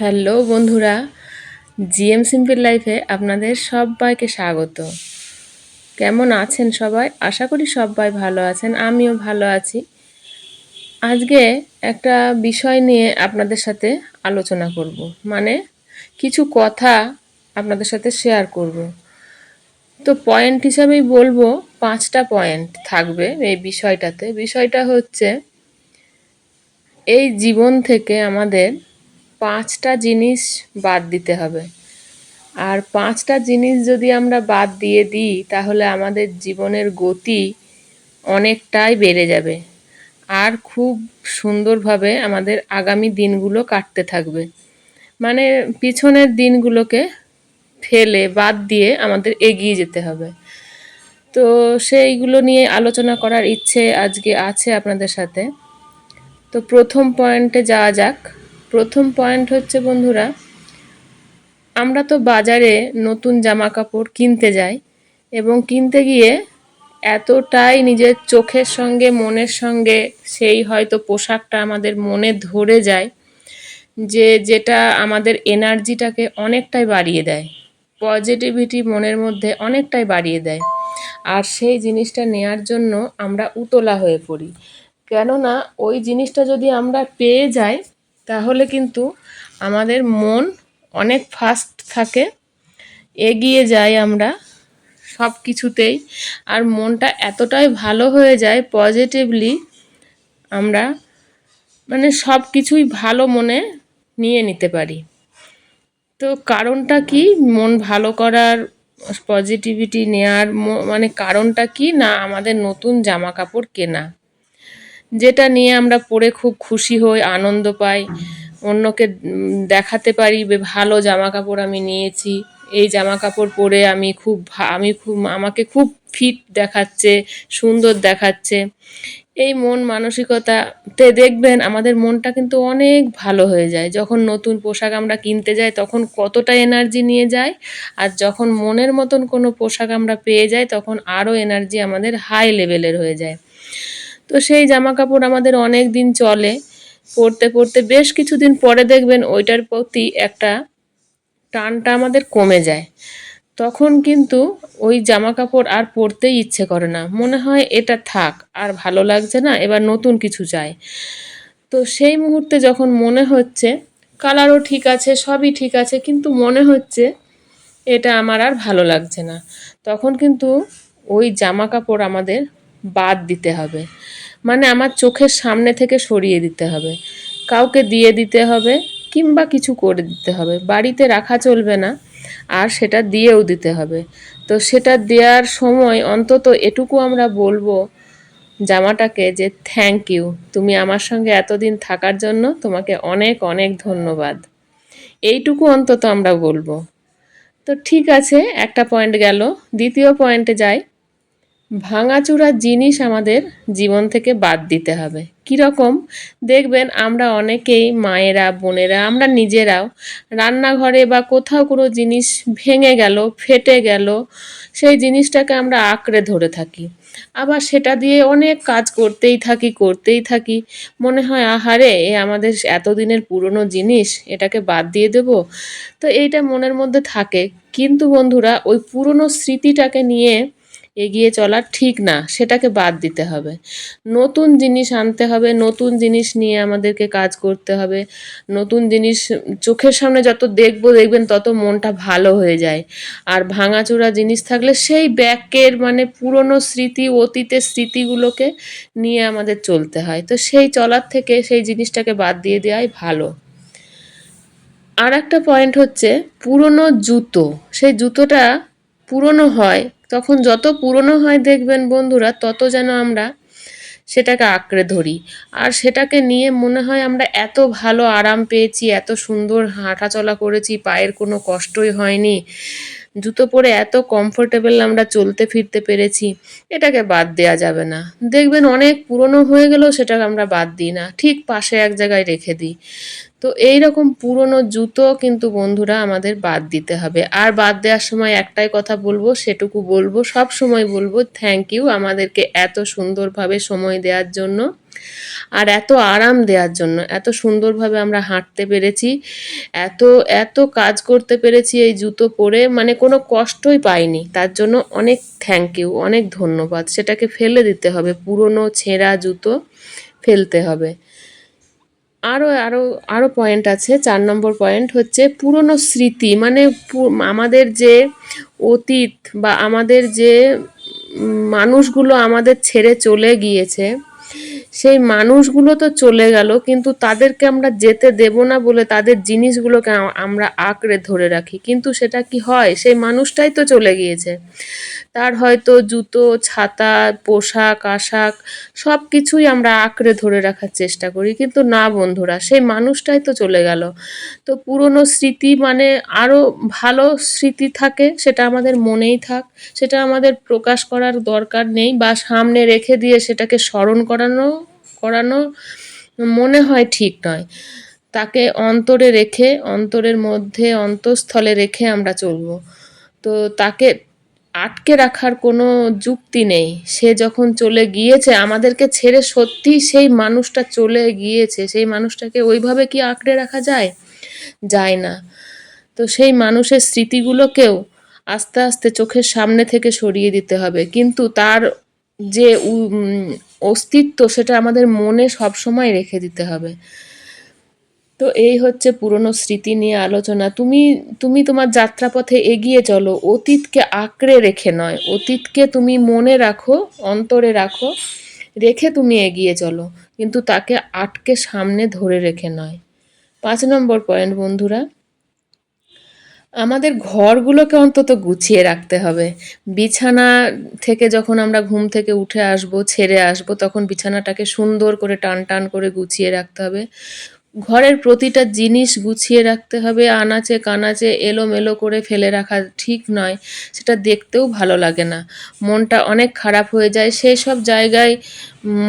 Hello বন্ধুরা, GM simple লাইফে আপনাদের সবাইকে স্বাগত। কেমন আছেন সবাই? আশা করি সবাই ভালো আছেন, আমিও ভালো আছি। আজকে একটা বিষয় নিয়ে আপনাদের সাথে আলোচনা করব মানে কিছু কথা আপনাদের সাথে শেয়ার করব। তো পয়েন্ট হিসাবেই বলব, পাঁচটা পয়েন্ট থাকবে এই বিষয়টাতে। বিষয়টা হচ্ছে, এই জীবন থেকে আমাদের পাঁচটা জিনিস বাদ দিতে হবে। আর পাঁচটা জিনিস যদি আমরা বাদ দিয়ে দিই, তাহলে আমাদের জীবনের গতি অনেকটাই বেড়ে যাবে। আর খুব সুন্দরভাবে আমাদের আগামী দিনগুলো কাটতে থাকবে। মানে পিছনের দিনগুলোকে ফেলে, বাদ দিয়ে আমাদের এগিয়ে যেতে হবে। তো সেইগুলো নিয়ে আলোচনা করার ইচ্ছে আজকে আছে আপনাদের সাথে। তো প্রথম পয়েন্টে যাওয়া যাক। প্রথম পয়েন্ট হচ্ছে বন্ধুরা, আমরা তো বাজারে নতুন জামা কাপড় কিনতে যাই এবং কিনতে গিয়ে এতটাই নিজের চোখের সঙ্গে, মনের সঙ্গে সেই হয়তো পোশাকটা আমাদের মনে ধরে যায় যে যেটা আমাদের এনার্জিটাকে অনেকটাই বাড়িয়ে দেয় পজিটিভিটি মনের মধ্যে অনেকটাই বাড়িয়ে দেয়। আর সেই জিনিসটা নেয়ার জন্য আমরা উতলা হয়ে পড়ি। কেননা ওই জিনিসটা যদি আমরা পেয়ে যাই তাহলে কিন্তু আমাদের মন অনেক ফাস্ট থাকে, এগিয়ে যাই আমরা সব কিছুতেই আর মনটা এতটাই ভালো হয়ে যায় পজিটিভলি আমরা মানে সব কিছুই ভালো মনে নিয়ে নিতে পারি। তো কারণটা কি? মন ভালো করার পজিটিভিটি নেয়ার মানে কারণটা কি? না, আমাদের নতুন জামা কাপড় কেনা। যেটা নিয়ে আমরা পরে খুব খুশি হই, আনন্দ পাই। অন্যকে দেখাতে পারি ভালো জামা কাপড় আমি নিয়েছি। এই জামা কাপড় পরে আমি খুব আমি খুব, আমাকে খুব ফিট দেখাচ্ছে, সুন্দর দেখাচ্ছে। এই মন মানসিকতাতে দেখবেন, আমাদের মনটা কিন্তু অনেক ভালো হয়ে যায়। যখন নতুন পোশাক আমরা কিনতে যাই, তখন কতটা এনার্জি নিয়ে যায়। আর যখন মনের মতন কোনো পোশাক আমরা পেয়ে যাই, তখন আরও এনার্জি আমাদের হাই লেভেলের হয়ে যায়। তো সেই জামা কাপড় আমাদের অনেক দিন চলে। পরতে পরতে বেশ কিছুদিন পরে দেখবেন ওইটার প্রতি একটা টানটা আমাদের কমে যায়। তখন কিন্তু ওই জামা কাপড় আর পরতেই ইচ্ছে করে না। মনে হয় এটা থাক, আর ভালো লাগছে না, এবার নতুন কিছু চাই। তো সেই মুহূর্তে যখন মনে হচ্ছে, কালারও ঠিক আছে, সবই ঠিক আছে, কিন্তু মনে হচ্ছে এটা আমার আর ভালো লাগছে না। তখন কিন্তু ওই জামা কাপড় আমাদের বাদ দিতে হবে। মানে আমার চোখের সামনে থেকে সরিয়ে দিতে হবে। কাউকে দিয়ে দিতে হবে কিংবা কিছু করে দিতে হবে। বাড়িতে রাখা চলবে না, আর সেটা দিয়েও দিতে হবে। তো সেটা দেওয়ার সময় অন্তত এটুকু আমরা বলব জামাটাকে যে থ্যাংক ইউ তুমি আমার সঙ্গে এতদিন থাকার জন্য তোমাকে অনেক অনেক ধন্যবাদ। এইটুকু অন্তত আমরা বলব। তো ঠিক আছে, একটা পয়েন্ট গেল। দ্বিতীয় পয়েন্টে যাই। ভাঙাচুরা জিনিস আমাদের জীবন থেকে বাদ দিতে হবে। কীরকম? দেখবেন আমরা অনেকেই মায়েরা, বোনেরা, আমরা নিজেরাও রান্নাঘরে বা কোথাও কোনো জিনিস ভেঙে গেল, ফেটে গেল, সেই জিনিসটাকে আমরা আঁকড়ে ধরে থাকি। আবার সেটা দিয়ে অনেক কাজ করতেই থাকি করতেই থাকি। মনে হয়, আহারে, এ আমাদের এতদিনের পুরনো জিনিস, এটাকে বাদ দিয়ে দেব? তো এইটা মনের মধ্যে থাকে। কিন্তু বন্ধুরা, ওই পুরনো স্মৃতিটাকে নিয়ে এগিয়ে চলা ঠিক না, সেটাকে বাদ দিতে হবে। নতুন জিনিস আনতে হবে, নতুন জিনিস নিয়ে আমাদেরকে কাজ করতে হবে। নতুন জিনিস, চোখের সামনে যত দেখব, দেখবেন তত মনটা ভালো হয়ে যায়। আর ভাঙাচোরা জিনিস থাকলে সেই ব্যাকের মানে পুরনো স্মৃতি, অতীতের স্মৃতিগুলোকে নিয়ে আমাদের চলতে হয়। তো সেই চলার থেকে সেই জিনিসটাকে বাদ দিয়ে দেওয়াই ভালো। আর একটা পয়েন্ট হচ্ছে পুরনো জুতো। সেই জুতোটা পুরনো হয় তখন যত পুরনো হয় দেখবেন বন্ধুরা, তত যেন আমরা সেটাকে আঁকড়ে ধরি। আর সেটাকে নিয়ে মনে হয় আমরা এত ভালো আরাম পেয়েছি, এত সুন্দর হাঁটাচলা করেছি, পায়ের কোনো কষ্টই হয়নি। জুতো পরে এত কমফোর্টেবল আমরা চলতে ফিরতে পেরেছি, এটাকে বাদ দেওয়া যাবে না। দেখবেন অনেক পুরনো হয়ে গেলেও সেটাকে আমরা বাদ দিই না, ঠিক পাশে এক জায়গায় রেখে দিই। তো এই রকম পুরনো জুতো কিন্তু বন্ধুরা আমাদের বাদ দিতে হবে। আর বাদ দেওয়ার সময় একটাই কথা বলব, সেটুকু বলব সব সময় বলব থ্যাংক ইউ আমাদেরকে এত সুন্দরভাবে সময় দেওয়ার জন্য। আর এত আরাম দেওয়ার জন্য, এত সুন্দরভাবে আমরা হাঁটতে পেরেছি, এত এত কাজ করতে পেরেছি এই জুতো পরে মানে কোনো কষ্টই পাইনি। তার জন্য অনেক থ্যাংক ইউ অনেক ধন্যবাদ। সেটাকে ফেলে দিতে হবে, পুরনো ছেঁড়া জুতো ফেলতে হবে। আরও আরও আরও পয়েন্ট আছে, চার নম্বর পয়েন্ট হচ্ছে পুরনো স্মৃতি মানে আমাদের যে অতীত বা আমাদের যে মানুষগুলো আমাদের ছেড়ে চলে গিয়েছে সেই মানুষগুলো তো চলে গেল, কিন্তু তাদেরকে আমরা যেতে দেব না বলে তাদের জিনিসগুলোকে আমরা আঁকড়ে ধরে রাখি। কিন্তু সেটা কি হয়? সেই মানুষটাই তো চলে গিয়েছে। তার হয়তো জুতো, ছাতা, পোশাক, আশাক সব কিছুই আমরা আঁকড়ে ধরে রাখার চেষ্টা করি। কিন্তু না বন্ধুরা, সেই মানুষটাই তো চলে গেল। তো পুরনো স্মৃতি মানে আরও ভালো স্মৃতি থাকে, সেটা আমাদের মনেই থাক, সেটা আমাদের প্রকাশ করার দরকার নেই বা সামনে রেখে দিয়ে সেটাকে স্মরণ করানো করানো মনে হয় ঠিক নয়। তাকে অন্তরে রেখে, অন্তরের মধ্যে, অন্তঃস্থলে রেখে আমরা চলবো। তো তাকে আটকে রাখার কোনো যুক্তি নেই। সে যখন চলে গিয়েছে, আমাদেরকে ছেড়ে সত্যি সেই মানুষটা চলে গিয়েছে। সেই মানুষটাকে ওইভাবে কি আঁকড়ে রাখা যায়? যায় না। তো সেই মানুষের স্মৃতিগুলোকেও আস্তে আস্তে চোখের সামনে থেকে সরিয়ে দিতে হবে। কিন্তু তার যে অস্তিত্ব, সেটা আমাদের মনে সবসময় রেখে দিতে হবে। তো এই হচ্ছে পুরনো স্মৃতি নিয়ে আলোচনা। তুমি তুমি তোমার যাত্রাপথে এগিয়ে চলো। অতীতকে আঁকড়ে রেখে নয়। অতীতকে তুমি মনে রাখো, অন্তরে রাখো, রেখে তুমি এগিয়ে চলো। কিন্তু তাকে আটকে সামনে ধরে রেখে নয়। পাঁচ নম্বর পয়েন্ট বন্ধুরা, আমাদের ঘরগুলোকে অন্তত গুছিয়ে রাখতে হবে। বিছানা থেকে যখন আমরা ঘুম থেকে উঠে আসব, ছেড়ে আসব, তখন বিছানাটাকে সুন্দর করে টান টান করে গুছিয়ে রাখতে হবে। ঘরের প্রতিটা জিনিস গুছিয়ে রাখতে হবে, আনাচে কানাচে এলোমেলো করে ফেলে রাখা ঠিক নয়, সেটা দেখতেও ভালো লাগে না। মনটা অনেক খারাপ হয়ে যায় সেই সব জায়গায়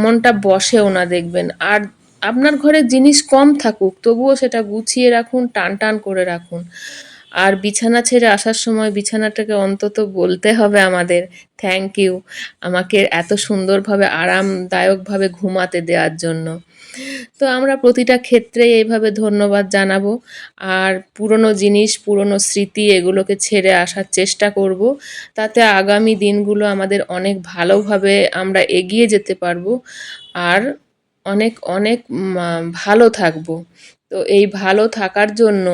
মনটা বসেও না দেখবেন। আর আপনার ঘরে জিনিস কম থাকুক, তবুও সেটা গুছিয়ে রাখুন, টান টান করে রাখুন। আর বিছানা ছেড়ে আসার সময় বিছানাটাকে অন্তত বলতে হবে আমাদের থ্যাংক ইউ আমাকে এত সুন্দরভাবে, আরামদায়কভাবে ঘুমাতে দেওয়ার জন্য। তো আমরা প্রতিটা ক্ষেত্রে এইভাবে ধন্যবাদ জানাব। আর পুরনো জিনিস, পুরনো স্মৃতি এগুলোকে ছেড়ে আসার চেষ্টা করব। তাতে আগামী দিনগুলো আমাদের অনেক ভালোভাবে আমরা এগিয়ে যেতে পারব। আর অনেক অনেক ভালো থাকব। তো এই ভালো থাকার জন্য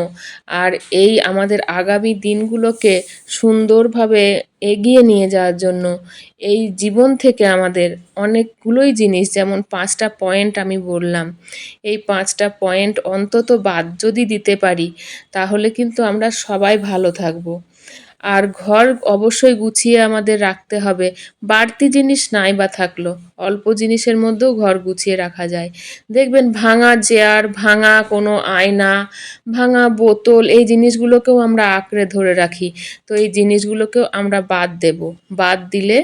আর এই আমাদের আগামী দিনগুলোকে সুন্দরভাবে এগিয়ে নিয়ে যাওয়ার জন্য এই জীবন থেকে আমাদের অনেকগুলোই জিনিস, যেমন পাঁচটা পয়েন্ট আমি বললাম। এই পাঁচটা পয়েন্ট অন্তত বাদ যদি দিতে পারি, তাহলে কিন্তু আমরা সবাই ভালো থাকব। আর ঘর অবশ্যই গুছিয়ে আমাদের রাখতে হবে। বাড়তি জিনিস নাই বা থাকল। অল্প জিনিসের মধ্যেও ঘর গুছিয়ে রাখা যায়। দেখবেন ভাঙা চেয়ার ভাঙা কোনো আয়না, ভাঙা বোতল, এই জিনিসগুলোকেও আমরা আঁকড়ে ধরে রাখি। তো এই জিনিসগুলোকেও আমরা বাদ দেব। বাদ দিলে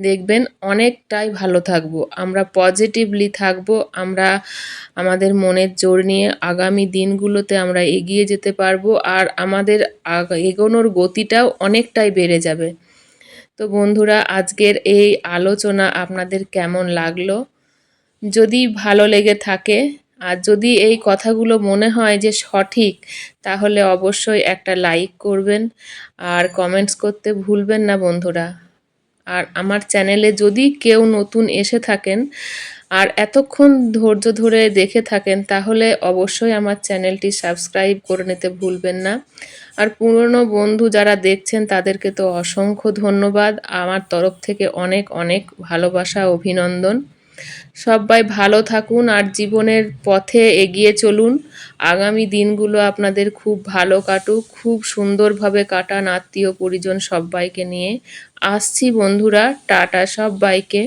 দেখবেন অনেকটাই ভালো থাকব। আমরা পজিটিভলি থাকব। আমরা আমাদের মনের জোর নিয়ে আগামী দিনগুলোতে আমরা এগিয়ে যেতে পারব। আর আমাদের এগোনোর গতিটাও অনেকটাই বেড়ে যাবে। তো বন্ধুরা, আজকের এই আলোচনা আপনাদের কেমন লাগল? যদি ভালো লেগে থাকে, আর যদি এই কথাগুলো মনে হয় যে সঠিক, তাহলে অবশ্যই একটা লাইক করবেন আর কমেন্টস করতে ভুলবেন না বন্ধুরা। আর আমার চ্যানেলে যদি কেউ নতুন এসে থাকেন আর এতক্ষণ ধৈর্য ধরে দেখে থাকেন, তাহলে অবশ্যই আমার চ্যানেলটি সাবস্ক্রাইব করে নিতে ভুলবেন না। আর পুরনো বন্ধু যারা দেখছেন, তাদেরকে তো অসংখ্য ধন্যবাদ। আমার তরফ থেকে অনেক অনেক ভালোবাসা, অভিনন্দন। সবাই ভালো থাকুন আর জীবনের পথে এগিয়ে চলুন। আগামী দিনগুলো আপনাদের খুব ভালো কাটুক, খুব সুন্দরভাবে কাটান আত্মীয় পরিজন সবাইকে নিয়ে। আসছি বন্ধুরা, টাটা সবাইকে।